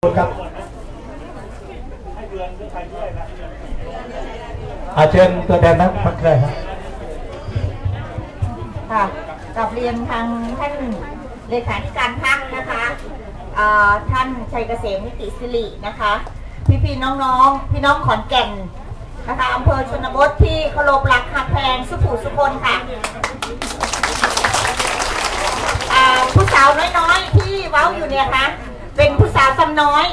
ครับอาเชิญตัวแทนนักพักเลยครับค่ะกลับเรียนทางท่านเลขาธิการพักนะคะเอ่อท่านชัยเกษมนิติสิรินะคะ พี่พี่ๆน้องๆ พี่น้องขอนแก่นนะคะอำเภอชนบทที่เคารพรักหักแพงสุขุสุคนค่ะอ่าผู้สาวน้อยๆ ที่เว้าอยู่เนี่ยคะเป็นผู้ สาวซำน้อย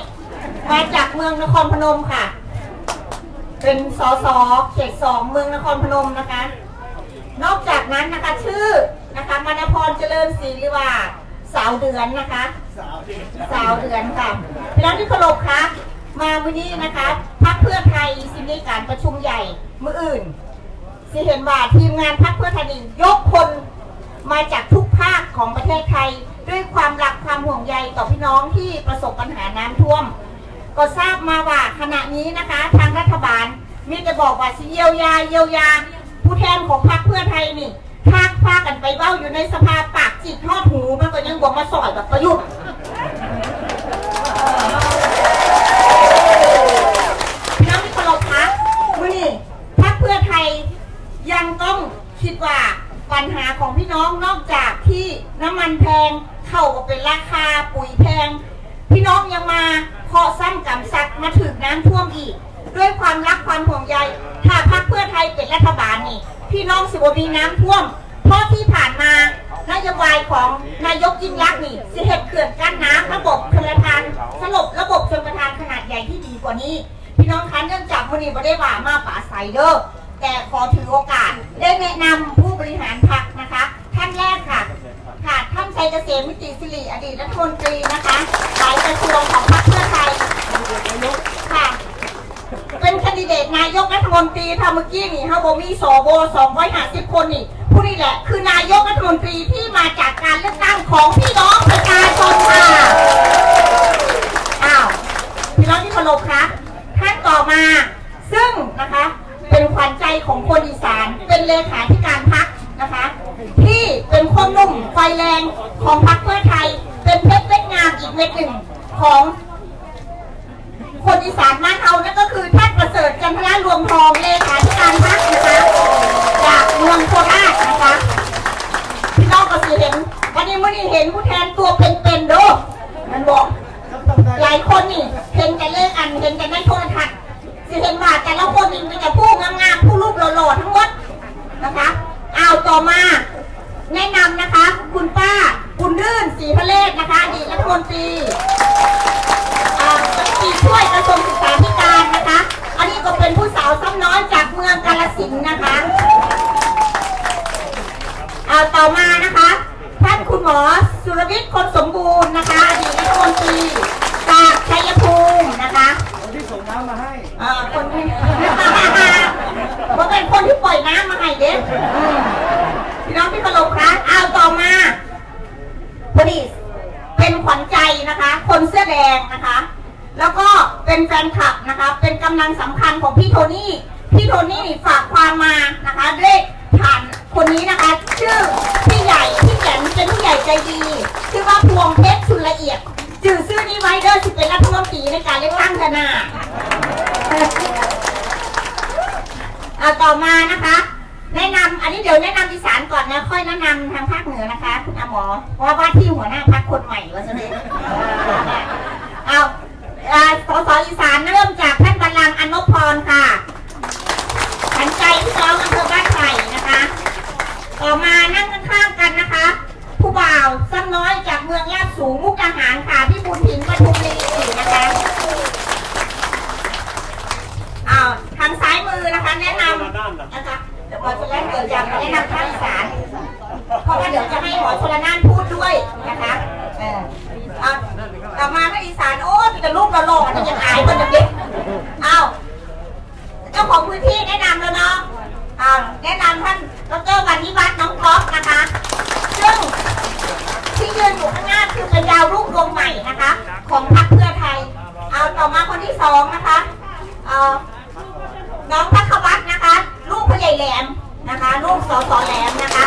มาจากเมืองนครพนมค่ะ เป็นสสเขตสองเมืองนครพนมนะคะ นอกจากนั้นนะคะชื่อนะคะมณพรเจริญศรีหรือว่าสาวเดือนนะคะ สาวเดือนค่ะพี่น้องที่เคารพคะมาวันนี้นะคะพักเพื่อไทยสิมีการประชุมใหญ่มืออื่นสิเห็นว่าทีมงานพักเพื่อไทยยกคนมาจากทุกภาคของประเทศไทย ด้วยความรักความห่วงใยต่อพี่น้องที่ประสบปัญหาน้ำท่วม ก็ทราบมาว่าขณะนี้นะคะ ทางรัฐบาลมีแต่บอกว่าเยียวยาเยียวยา ผู้แทนของพรรคเพื่อไทยนี่พากพากันไปเบ้าอยู่ในสภาปากจิตทอดหูมันก็ยังบอกมาสอยแบบประยุทธ์พี่น้องที่เคารพคะมื่อนี้พรรคเพื่อไทยยังต้องคิดว่า ปัญหาของพี่น้องนอกจากที่น้ำมันแพงเข้าก็เป็นราคาปุ๋ยแพง พี่น้องยังมาเคาะซ้ำกำซัดมาถึงน้ำท่วมอีก ด้วยความรักความห่วงใย ถ้าพรรคเพื่อไทยเป็นรัฐบาลนี่ พี่น้องสิบมีน้ำท่วม เพราะที่ผ่านมานโยบายของนายกยิ่งรักษณ์นี่สิเหตุเขื่อนกั้นน้ำระบบชลประทานสลบระบบชลประทานขนาดใหญ่ที่ดีกว่านี้ พี่น้องคะเนื่องจากวันนี้ไม่ได้ว่ามาป่าใสเด้อ แต่ขอถือโอกาส ได้แนะนำผู้บริหารพรรคนะคะ ท่านแรกค่ะ ค่ะท่านชัยเกษมมิติสิริอดีตรัฐมนตรีนะคะหลายกระทรวงของพรรคเพื่อไทยค่ะ เป็นแคนดิเดตนายกรัฐมนตรีทำเมื่อกี้นี่ฮะโบมีสว250คนนี่ผู้นี่แหละ คือนายกรัฐมนตรีที่มาจากการเลือกตั้งของพี่น้องประชาชนค่ะอ้าวพี่น้องที่เคารพคะท่านต่อมา ซึ่งนะคะ เป็นขวัญใจของคนอีสาน เป็นเลขาธิการพักนะคะ ที่เป็นคนหนุ่มไฟแรงของพักเพื่อไทย เป็นเพชรเม็ดงามอีกเม็ดหนึ่งของคนอีสานบ้านเฮานั่นก็คือท่านประเสริฐจันทรารวมทองเลขาธิการพรรคนะคะจากเมืองโคราชนะคะพี่น้องก็สิเห็นวันนี้เมื่อนี้เห็นผู้แทนตัวเป็นๆโดมันบอกหลายคนนี่เห็นแต่เลขอันเห็นแต่ในโทรทัศน์ สิเห็นว่าแต่ละคนมีแต่ผู้งามๆผู้รูปหล่อๆทั้งหมดนะคะเอาต่อมาแนะนำนะคะ คุณป้าคุณรื่นศรีพระเลศนะคะอดีตรัฐมนตรีอ่ารัฐมนตรีช่วยกระทรวงศึกษาธิการนะคะ อันนี้ก็เป็นผู้สาวซ้ำน้อยจากเมืองกาฬสินนะคะเอาต่อมานะคะท่านคุณหมอสุรวิทย์คนสมบูรณ์นะคะอดีตรัฐมนตรีจากชัยภูมินะคะ น้ำมาให้อ่าคนที่ว่าเป็นคนที่ปล่อยน้ำมาให้เด็กพี่น้องที่เคารพคะเอาต่อมาพอดีเป็นขวัญใจนะคะ คนเสื้อแดงนะคะ แล้วก็เป็นแฟนคลับนะคะ เป็นกำลังสำคัญของพี่โทนี่พี่โทนี่นี่ฝากความมานะคะด้วยผ่านคนนี้นะคะ ชื่อพี่ใหญ่พี่แก่นเป็นผู้ใหญ่ใจดีชื่อว่าพวงเพชรชุนละเอียด จื่อซื้อนี้ไว้เด้อสิเป็นรัฐมนตรีในการเลือกตั้งกันนาเอาต่อมานะคะ แนะนำอันนี้เดี๋ยวแนะนำอีสานก่อนนะค่อยแนะนำทางภาคเหนือนะคะ คุณอาหมอเพราะว่าว่าที่หัวหน้าพักคนใหม่ว่าซะเลยเอาอ่าสสอีสานเริ่มจากท่านบัลลังก์อนพรค่ะขันใจพี่น้องอำเภอบ้านไผ่นะคะ ต่อมานั่งข้างๆกันนะคะาวซ้ำน้อยจากเมืองลาสูงมุกดาหารค่ะพี่บุญถิ่นปทุมรีนะคะอ้าวทางซ้ายมือนะคะ แนะนำนะคะเดี๋ยวหมอชลนานเกิดจากแนะนำภาคอีสานเพราะว่าเดี๋ยวจะให้หมอชลนานพูดด้วยนะคะเออเอาต่อมาภาคอีสานโอ้มีแต่รูปเราหล่อๆนี่ยังอายคนจะเด็กอ้าวเจ้าของพื้นที่แนะนำแล้วเนาะอ้าวแนะนำท่านดรวันนิวัฒ ม่นะคะ ของพรรคเพื่อไทย เอาต่อมาคนที่สองนะคะเอ่อน้องพักวัฒน์นะคะ ลูกพ่อใหญ่แหลมนะคะ ลูกสอสอแหลมนะคะ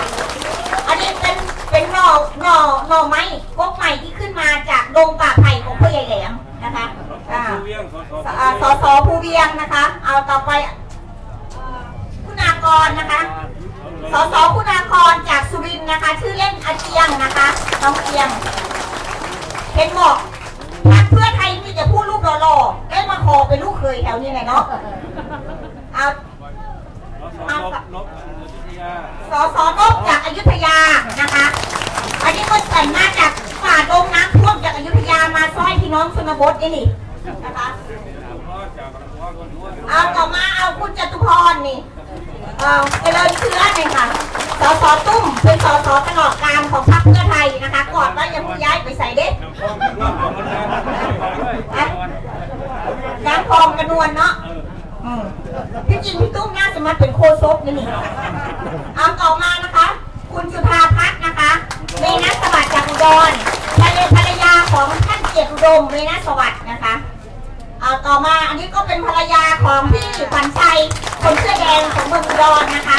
อันนี้เป็นเป็นหน่อหน่อหน่อไม้พวกใหม่ที่ขึ้นมาจากดงป่าไผ่ของพ่อใหญ่แหลมนะคะาสสภูเวียงนะคะ เอาต่อไปคุณากรนะคะ สสคุณากรจากสุรินทร์นะคะ ชื่อเล่นอาเจียงนะคะ น้องเอียง เห็นบอกพรรคเพื่อไทยมีแต่พูดรูปหล่อๆได้มาขอเป็นลูกเคยแถวนี้ไงเนาะเอานบนบอยุธยาสสนกจากอยุธยานะคะ อันนี้ก็แต่งมาจากฝ่าดงน้ำท่วมจากอยุธยามาซอยพี่น้องชนบทนี่นี่นะคะ พ่อจากกระทรวงคนนู้นเอาต่อมาเอาคุณจตุพรนี่ เอาเจริญเชื้อเลยค่ะ สสตุ้มเป็นสสตลอดการของพรรคเพื่อไทยนะคะก่อนว่ายังไม่ย้ายไปใส่เด็กพ่อเป็นร่วมของคนนั้นด้วยน้ำพองกระนวลเนาะพี่จริงพี่ตุ้มน่าจะมาเป็นโคซกนี่นี่เอาต่อมานะคะ คุณจุธาพัฒน์นะคะเมนัสสวัสดิ์จากอุดรภรรยภรรยาของท่านเกียรติอุดมเมนัสสวัสดิ์นะคะ เอาต่อมาอันนี้ก็เป็นภรรยาของพี่ขวัญชัยคนเสื้อแดงของเมืองอุดรนะคะ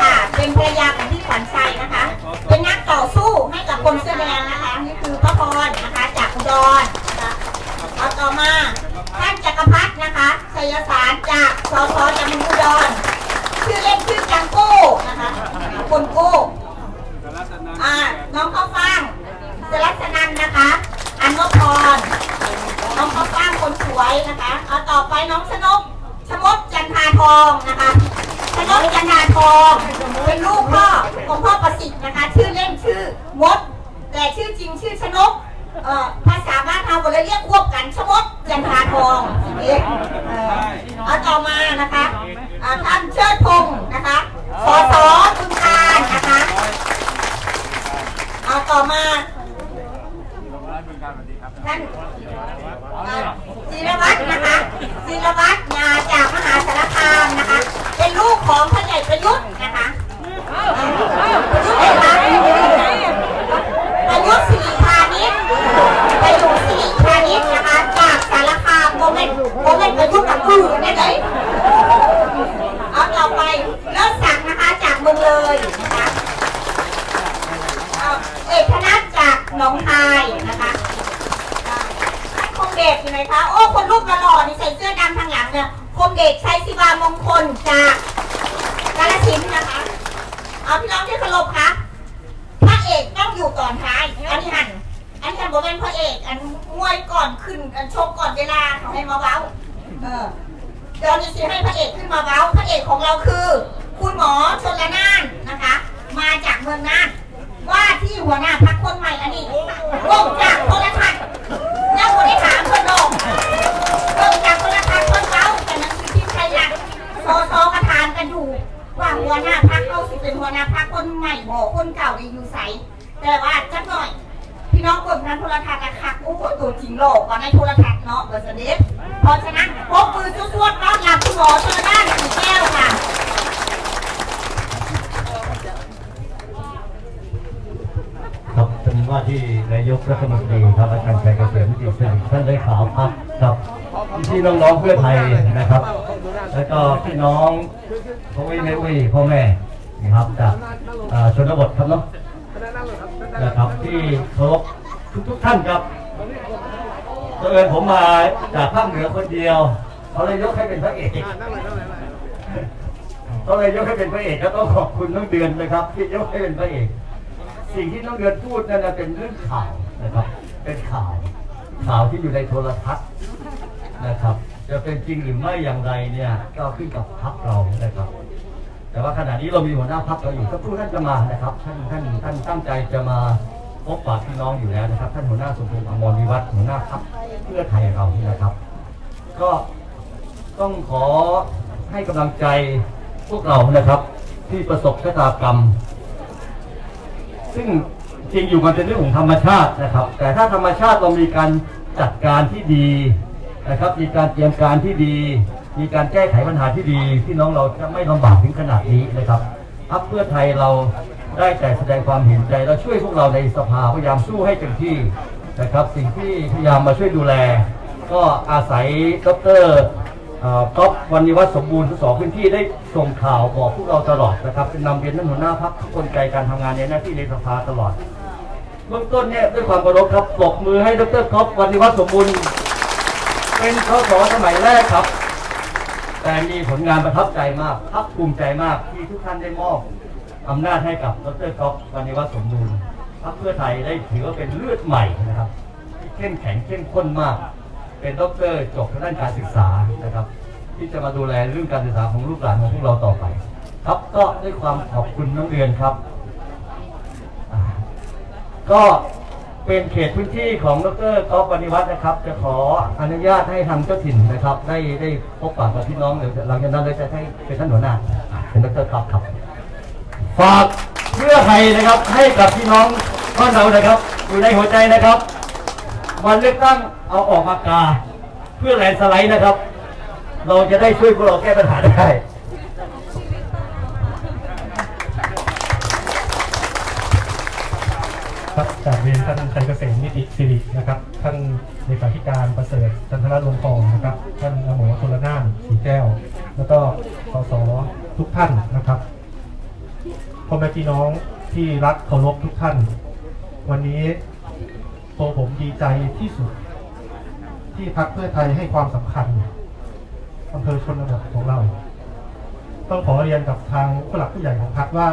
ค่ะเป็นภรรยาของพี่ขวัญชัยนะคะ เป็นนักต่อสู้ให้กับคนเสื้อแดงนะคะนี่คือพระพรนะคะจากอุดรนะคะเอาต่อมาท่านจักรพัฒน์นะคะชัยสารจากสสจากเมืองอุดรชื่อเล่นชื่อจังโก้นะคะคนโก้นาอ่าน้องข้าวฟ่างสรัชนันนะคะ อันวพร น้องข้าวฟ่างคนสวยนะคะเอาต่อไปน้องชนกชมดจันทาทองนะคะชนกจันทาทองเป็นลูกพ่อของพ่อประสิทธิ์นะคะ ชื่อเล่นชื่อมด แต่ชื่อจริงชื่อชนกเอ่อภาษาบ้านเราก็เลยเรียกควบกันชมดจันทาทองเอาต่อมานะคะท่านเชิดพงศ์นะคะสสคุณทานนะคะเอาต่อมาท่าน ศิรวัตรนะคะศิรวัตรมาจากมหาสารคามนะคะ เป็นลูกของพระใหญ่ประยุทธ์นะคะประยุทธ์เลยค่ะประยุทธ์สิริพานิชประยุทธ์สิริพานิชนะคะ จากสารคามโมเมนต์โมเมนต์ประยุทธ์กับอื่นได้ไหมเอาต่อไปเลิศศักดิ์นะคะจากเมืองเลยนะคะ เอาเอกนัทจากหนองคายนะคะอ่าท่านคงเดชอยู่ไหน คะ โอ้คนรูปหล่อๆนี่ใส่เสื้อดำทางหลังเนี่ยคงเดชชัยศิวามงคลจากกาลสินธุ์นะคะ เอาพี่น้องที่เคารพคะพระเอกต้องอยู่ก่อนท้าย อันนี้หัน อันนี้หันบอกเป็นพระเอก อันมวยก่อนขึ้น อันชกก่อนเวลาเขาให้มาเว้า เออเดี๋ยวนี้สิให้พระเอกขึ้นมาเว้า พระเอกของเราคือ คุณหมอชนละนานนะคะ มาจากเมืองน่านว่าที่หัวหน้าพักคนใหม่อันนี้ลงจากโทรทัศน์ ในโทรทัศน์เนาะเบอร์สนิทเพราะฉะนั้นพกมือจุ้วๆต้อนรับคุณหมอชนละนานสีแก้วค่ะครับเป็นว่าที่นายกรัฐมนตรีครับอาจารย์ชัยเกษมจิตสิริท่านได้ข่าวพักครับพี่น้องๆเพื่อไทยนะครับ แล้วก็พี่น้องพ่อวิแม่วิพ่อแม่นะครับจากชนบทครับเนาะนะครับที่เคารพทุกๆท่านครับ บังเอิญผมมาจากภาคเหนือคนเดียว เขาเลยยกให้เป็นพระเอกเขาเลยยกให้เป็นพระเอกก็ต้องขอบคุณน้องเดือนนะครับ ที่ยกให้เป็นพระเอก สิ่งที่น้องเดือนพูดนั่นนะเป็นเรื่องข่าวนะครับ เป็นข่าวข่าวที่อยู่ในโทรทัศน์นะครับ จะเป็นจริงหรือไม่อย่างไรเนี่ยก็ขึ้นกับพรรคเรานะครับ แต่ว่าขณะนี้เรามีหัวหน้าพรรคเราอยู่สักครู่ท่านจะมานะครับ ท่านท่านท่านตั้งใจจะมาพ บปะพี่น้องอยู่แล้วนะครับ ท่านหัวหน้าสมพงษ์อมรวิวัฒน์หัวหน้าพรรคเพื่อไทยเรานี่นะครับ ก็ต้องขอให้กำลังใจพวกเรานะครับ ที่ประสบชะตากรรม ซึ่งจริงอยู่มันเป็นเรื่องของธรรมชาตินะครับ แต่ถ้าธรรมชาติเรามีการจัดการที่ดีนะครับ มีการเตรียมการที่ดี มีการแก้ไขปัญหาที่ดีพี่น้องเราจะไม่ลำบากถึงขนาดนี้นะครับพรรคเพื่อไทยเรา ได้แต่แสดงความเห็นใจเราช่วยพวกเราในสภาพยายามสู้ให้เต็มที่นะครับ สิ่งที่พยายามมาช่วยดูแล ก็อาศัยดรก๊อฟวันนิวัฒน์สมบูรณ์สสพื้นที่ได้ส่งข่าวบอกพวกเราตลอดนะครับเป็นนำเรียนท่านหัวหน้าพักกลไกการทำงานในหน้าที่ในสภาตลอดเบื้องต้นเนี่ยด้วยความเคารพครับปรบมือให้ดรก๊อฟวันนิวัฒน์สมบูรณ์เป็นสสสมัยแรกครับ แต่มีผลงานประทับใจมากภาคภูมิใจมากที่ทุกท่านได้มอบ อำนาจให้กับดรก๊อฟวันนิวัฒน์สมบูรณ์พรรคเพื่อไทยได้ถือว่าเป็นเลือดใหม่นะครับที่เข้มแข็งเข้มข้นมาก เป็นดรจบทางด้านการศึกษานะครับ ที่จะมาดูแลเรื่องการศึกษาของลูกหลานของพวกเราต่อไป ครับก็ด้วยความขอบคุณน้องเรียนครับ ก็เป็นเขตพื้นที่ของดรก๊อฟวณิวัฒน์นะครับ จะขออนุญาตให้ทางเจ้าถิ่นนะครับ ได้ได้พบปะกับพี่น้องเดี๋ยวหลังจากนั้นเลยจะให้เป็นท่านหัวหน้าอ่าเป็นดรก๊อฟครับ ฝากเพื่อไทยนะครับให้กับพี่น้องบ้านเรานะครับ อยู่ในหัวใจนะครับ วันเลือกตั้งเอาออกมากา เพื่อแลนสไลด์นะครับ เราจะได้ช่วยพวกเราแก้ปัญหาได้ครับจากเรียนท่านชัยเกษมนิติสิรินะครับ ท่านเลขาธิการประเสริฐจันทรลงกรนะครับ ท่านอโมชลนานสีแก้ว แล้วก็สสทุกท่านนะครับ พ่อแม่พี่น้องที่รักเคารพทุกท่าน วันนี้ตัวผมดีใจที่สุด ที่พรรคเพื่อไทยให้ความสำคัญอำเภอชนบทของเรา ต้องขอเรียนกับทางผู้หลักผู้ใหญ่ของพรรคว่า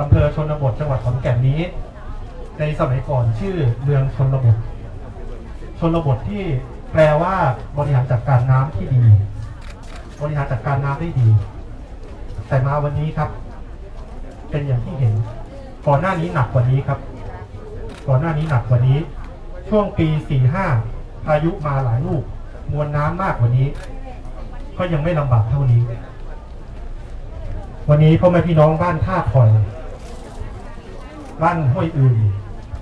อำเภอชนบทจังหวัดขอนแก่นนี้ ในสมัยก่อนชื่อเมืองชนบท ชนบทที่แปลว่าบริหารจัดการน้ำที่ดี บริหารจัดการน้ำได้ดี แต่มาวันนี้ครับ เป็นอย่างที่เห็น ก่อนหน้านี้หนักกว่านี้ครับ ก่อนหน้านี้หนักกว่านี้ ช่วงปี45พายุมาหลายลูก มวลน้ำมากกว่านี้ ก็ยังไม่ลำบากเท่านี้ วันนี้พ่อแม่พี่น้องบ้านท่าคอย บ้านห้วยอื่น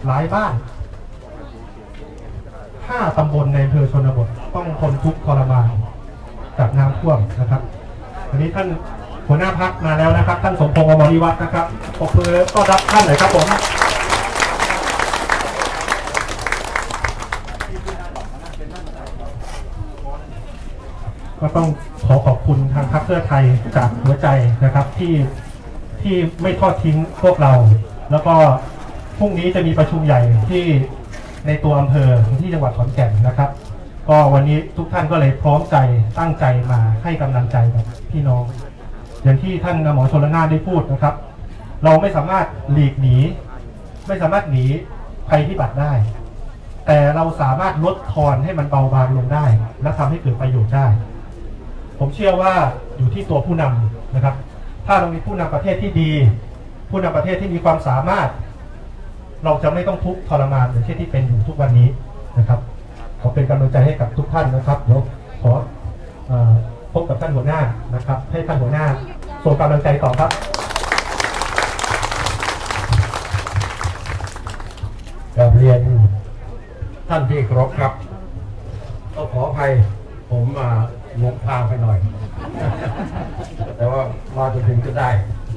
หลายบ้านห้าตำบลในอำเภอชนบท ต้องทนทุกข์ทรมานจากน้ำท่วมนะครับวันนี้ท่าน หัวหน้าพักมาแล้วนะครับ ท่านสมพงษ์อมริวัฒน์นะครับปรบมือต้อนรับท่านหน่อยครับผมก็ต้องขอขอบคุณทางพรรคเพื่อไทยจากหัวใจนะครับที่ที่ไม่ทอดทิ้งพวกเรา แล้วก็พรุ่งนี้จะมีประชุมใหญ่ที่ในตัวอำเภอที่จังหวัดขอนแก่นนะครับ ก็วันนี้ทุกท่านก็เลยพร้อมใจตั้งใจมาให้กำลังใจกับพี่น้อง อย่างที่ท่านหมอชนละนานได้พูดนะครับ เราไม่สามารถหลีกหนี ไม่สามารถหนีภัยพิบัติได้ แต่เราสามารถลดทอนให้มันเบาบางลงได้ และทำให้เกิดประโยชน์ได้ ผมเชื่อว่าอยู่ที่ตัวผู้นำนะครับ ถ้าเรามีผู้นำประเทศที่ดี ผู้นำประเทศที่มีความสามารถ เราจะไม่ต้องทุกข์ทรมานเหมือนเช่นที่เป็นอยู่ทุกวันนี้นะครับขอเป็นกำลังใจให้กับทุกท่านนะครับเดี๋ยวขออพบกับท่านหัวหน้านะครับ ให้ท่านหัวหน้า ส่งกำลังใจต่อครับกราบเรียนท่านที่เคารพครับก็ขออภัยผมมางงทางไปหน่อย แต่ว่ามาจนถึงจะได้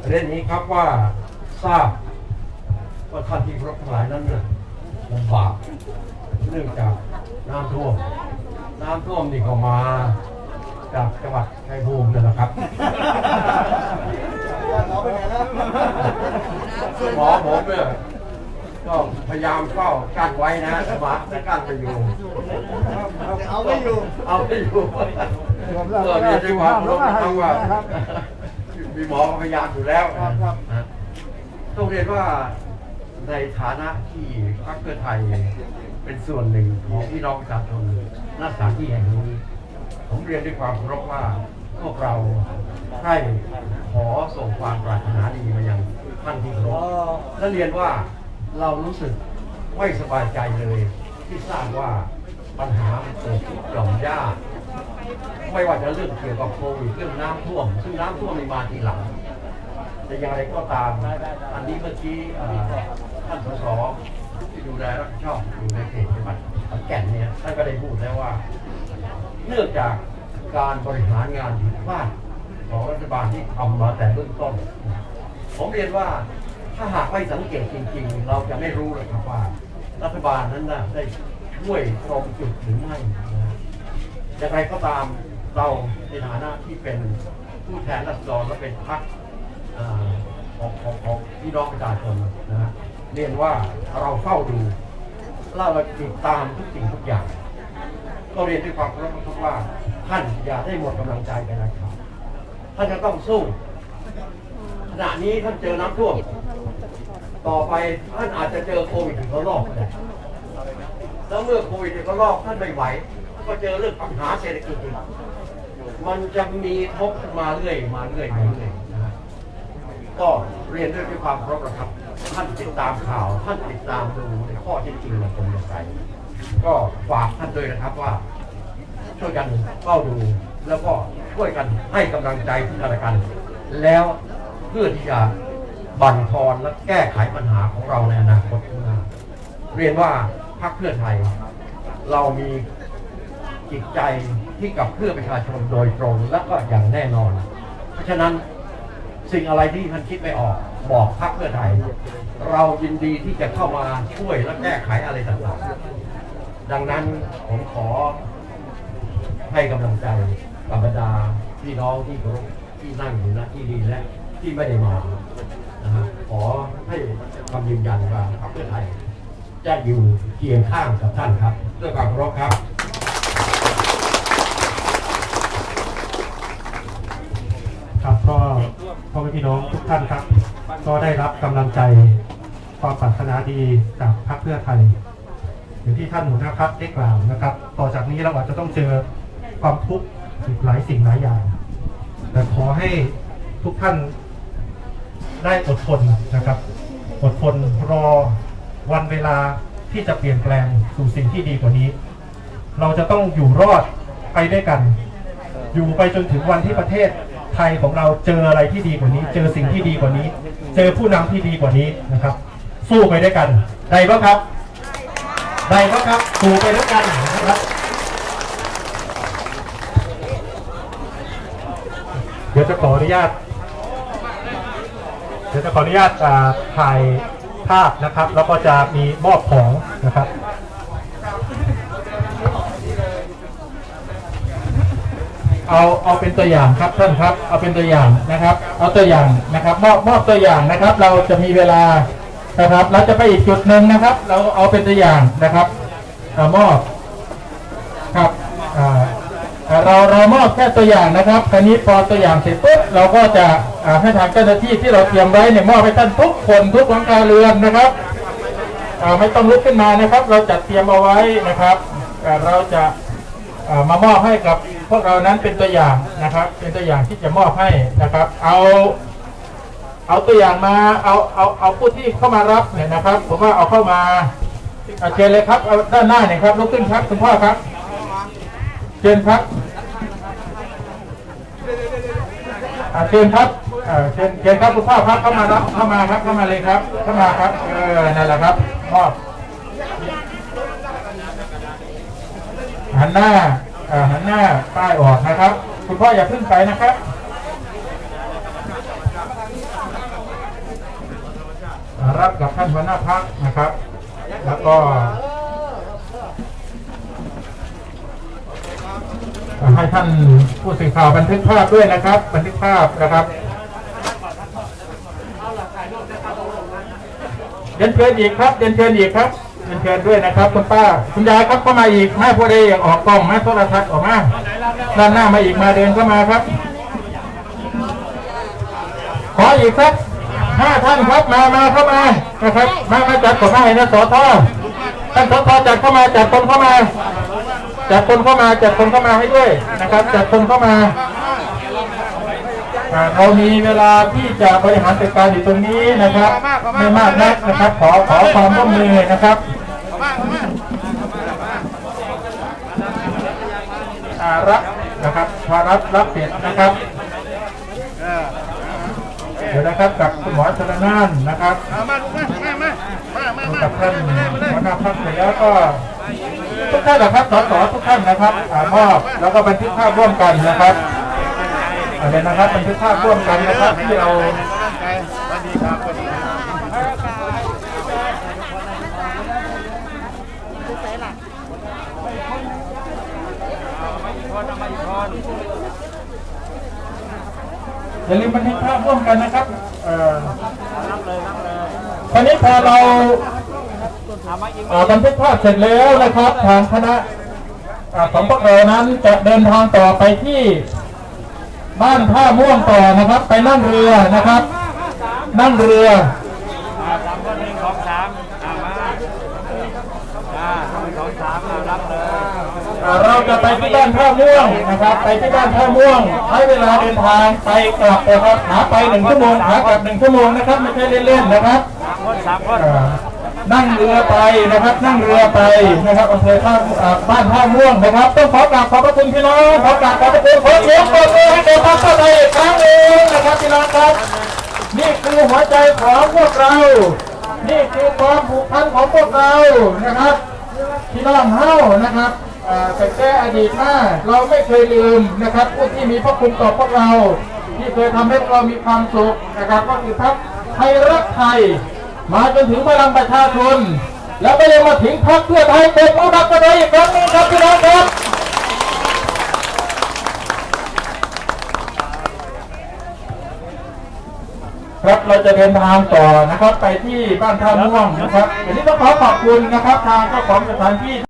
เรื่องนี้ครับว่าทราบว่าท่านที่เคารพทั้งหลายนั้นเนี่ยลำบากเนื่องจากน้ำท่วม น้ำท่วมนี่ก็มา จากจังหวัดชัยภูมินั่นแหละครับหมอผมเนี่ยก็พยายามเฝ้ากั้นไว้นะแต่ว่าแต่กั้นไปอยู่ เอาไม่อยู่ เอาไม่อยู่ก็เรียนด้วยความเคารพนะครับว่า มีหมอก็พยายามอยู่แล้วนะต้องเรียนว่าในฐานะที่พรรคเพื่อไทยเป็นส่วนหนึ่งของพี่น้องประชาชนณสถานที่แห่งนี้ ผมเรียนด้วยความเคารพว่าพวกเราให้ขอส่งความปรารถนาดีมายังท่านที่เคารพและเรียนว่าเรารู้สึกไม่สบายใจเลย ที่ทราบว่าปัญหามันเกิดที่หย่อมย่าไม่ว่าจะเรื่องเกี่ยวกับโควิดเรื่องน้ำท่วม ซึ่งน้ำท่วมในมาทีหลัง แต่อย่างไรก็ตาม อันนี้เมื่อกี้เอ่อท่านสสที่ดูแลรับผิดชอบอยู่ในเขตจังหวัดขอนแก่นเนี่ยท่านก็ได้พูดแล้วว่า เนื่องจากการบริหารงานผิดพลาดของรัฐบาลที่ทำมาแต่เบื้องต้น ผมเรียนว่าถ้าหากไม่สังเกตจริง ๆ เราจะไม่รู้เลยครับว่ารัฐบาลนั้นนะได้ช่วยตรงจุดหรือไม่นะอย่างไรก็ตามเราในฐานะที่เป็นผู้แทนรัศดรและเป็นพรรคอ่าของของของพี่น้องประชาชนนะฮะเรียนว่าเราเฝ้าดูเราติดตามทุกสิ่งทุกอย่าง กก็เรียนด้วยความเคารพทุกว่า ท่านอย่าได้หมดกำลังใจไปนะครับ ท่านจะต้องสู้ ขณะนี้ท่านเจอน้ำท่วม ต่อไปท่านอาจจะเจอโควิดถึงระลอกก็ได้แล้วเมื่อโควิดถึงระลอกท่านไม่ไหว ก็เจอเรื่องปัญหาเศรษฐกิจอีกมันจะมีทบมาเรื่อยมาเรื่อยมาเรื่อยนะก็เรียนด้วยด้วยความเคารพนะครับ ท่านติดตามข่าว ท่านติดตามดูในข้อเท็จจริงมันเป็นอย่างไร ก็ฝากท่านด้วยนะครับว่า ช่วยกันเฝ้าดู แล้วก็ช่วยกันให้กำลังใจซึ่งกันและกัน แล้วเพื่อที่จะบั่นทอนและแก้ไขปัญหาของเราในอนาคตข้างหน้าเรียนว่าพรรคเพื่อไทย เรามีจิตใจที่กับเพื่อประชาชนโดยตรงและก็อย่างแน่นอน เพราะฉะนั้นสิ่งอะไรที่ท่านคิดไม่ออก บอกพรรคเพื่อไทย เรายินดีที่จะเข้ามาช่วยและแก้ไขอะไรต่างๆ ดังนั้นผมขอให้กำลังใจกับบรรดาพี่น้องที่เคารพที่นั่งอยู่ณที่นี้และที่ไม่ได้มานะฮะขอให้คำยืนยันว่าพรรคเพื่อไทย จะอยู่เคียงข้างกับท่านครับด้วยความเคารพครับ ครับก็พ่อแม่พี่น้องทุกท่านครับ ก็ได้รับกำลังใจความปรารถนาดีจากพรรคเพื่อไทย อย่างที่ท่านหัวหน้าพักได้กล่าวนะครับ ต่อจากนี้เราอาจจะต้องเจอความทุกข์อีกหลายสิ่งหลายอย่าง แต่ขอให้ทุกท่านได้อดทนนะครับ อดทนรอวันเวลาที่จะเปลี่ยนแปลงสู่สิ่งที่ดีกว่านี้ เราจะต้องอยู่รอดไปด้วยกัน อยู่ไปจนถึงวันที่ประเทศไทยของเราเจออะไรที่ดีกว่านี้ เจอสิ่งที่ดีกว่านี้ เจอผู้นำที่ดีกว่านี้นะครับ สู้ไปด้วยกันได้ปะครับ ได้ปะครับสู้ไปด้วยกันนะครับเดี๋ยวจะขออนุญาต เดี๋ยวจะขออนุญาตอ่าถ่ายภาพนะครับ แล้วก็จะมีมอบของนะครับเอาเอาเป็นตัวอย่างครับท่านครับ เอาเป็นตัวอย่างนะครับ เอาตัวอย่างนะครับมอบมอบตัวอย่างนะครับ เราจะมีเวลา นะครับ เราจะไปอีกจุดหนึ่งนะครับ เราเอาเป็นตัวอย่างนะครับมอบครับเราเรามอบแค่ตัวอย่างนะครับคราวนี้พอตัวอย่างเสร็จปุ๊บเราก็จะให้ทางเจ้าหน้าที่ที่เราเตรียมไว้เนี่ยมอบให้ท่านทุกคนทุกหลังคาเรือนนะครับไม่ต้องลุกขึ้นมานะครับ เราจัดเตรียมเอาไว้นะครับเราจะมามอบให้กับพวกเรานั้นเป็นตัวอย่างนะครับ เป็นตัวอย่างที่จะมอบให้นะครับ เอา เอาตัวอย่างมาเอาเอาเอาผู้ที่เข้ามารับเนี่ยนะครับ ผมว่าเอาเข้ามาเอาเชิญเลยครับเอาด้านหน้าเนี่ยครับลุกขึ้นครับคุณพ่อครับ เชิญครับอ่าเชิญครับอ่าเชิญเชิญครับคุณพ่อครับเข้ามารับเข้ามาครับเข้ามาเลยครับ เข้ามาครับเออนั่นแหละครับมอหันหน้าอ่อหันหน้าป้ายออกนะครับ คุณพ่ออย่าเพึ่งไปนะครับ รับกับท่านหัวหน้าพักนะครับ แล้วก็ให้ท่านผู้สื่อข่าวบันทึกภาพด้วยนะครับ บันทึกภาพนะครับเรียนเชิญอีกครับเรียนเชิญอีกครับเรียนเชิญด้วยนะครับคุณป้าคุณยายครับเข้ามาอีกแม่ผู้ใดอยากออกกล้องแม่โทรทัศน์ออกมาด้านหน้ามาอีกมาเดินเข้ามาครับ ขออีกสัก ห้าท่านครับมามาเข้ามานะครับมามาจัดผมให้นะสอทอท่านสอทอจัดเข้ามาจัดคนเข้ามาจัดคนเข้ามาจัดคนเข้ามาให้ด้วยนะครับจัดคนเข้ามาเรามีเวลาที่จะบริหารจัดการอยู่ตรงนี้นะครับ ไม่มากนักนะครับ ขอขอความร่วมมือนะครับรับนะครับพอรับรับเสร็จนะครับ เดี๋ยวนะครับกับคุณหมอชนน่านนะครับมาลูกมามามามามามากับท่านหัวหน้าพักเสร็จแล้วก็ทุกท่านนะครับสสทุกท่านนะครับอ่ามอบแล้วก็บันทึกภาพร่วมกันนะครับอ่าเดี๋ยวนะครับบันทึกภาพร่วมกันนะครับที่เรา สวัสดีครับสวัสดีครับ อย่าลืมบันทึกภาพร่วมกันนะครับเอ่อตอนนี้พอเราเอ่อบันทึกภาพเสร็จแล้วนะครับ ทางคณะอ่าของพวกเรานั้นจะเดินทางต่อไปที่ บ้านท่าม่วงต่อนะครับ ไปนั่งเรือนะครับ นั่งเรือ อ่าสามคนหนึ่งสองสามอ่ามาอ่าหนึ่งสองสามอ่ารับเลย อ่า เราจะไปที่บ้านท่าม่วงนะครับ ไปที่บ้านท่าม่วงใช้เวลาเดินทางไปกลับนะครับหาไปหนึ่งชั่วโมงขากลับหนึ่งชั่วโมงนะครับไม่ใช่เล่นๆนะครับนั่งเรือไปนะครับ นั่งเรือไปนะครับอำเภอท่าอ่บ้านท่าม่วงนะครับ ต้องขอกราบขอบพระคุณพี่น้องขอกราบขอบพระคุณขอเสียงปรบมือให้กับพรรคเพื่อไทยอีกครั้งหนึ่งนะครับพี่น้องครับ นี่คือหัวใจของพวกเรา นี่คือความผูกพันของพวกเรานะครับพี่น้องเฮานะครับ แต่แก้อดีตมาเราไม่เคยลืมนะครับผู้ที่มีพระคุณต่อพวกเรา ที่เคยทำให้เรามีความสุขนะครับ ก็คือพรรคไทยรักไทย มาจนถึงพลังประชาชนแล้วก็ยังมาถึงพรรคเพื่อไทยเป็นผู้นำกันเลยอีกครั้งนึงครับพี่น้องครับครับเราจะเดินทางต่อนะครับไปที่บ้านท่าม่วงนะครับวันนี้ต้องขอขอบคุณนะครับทางเจ้าของสถานที่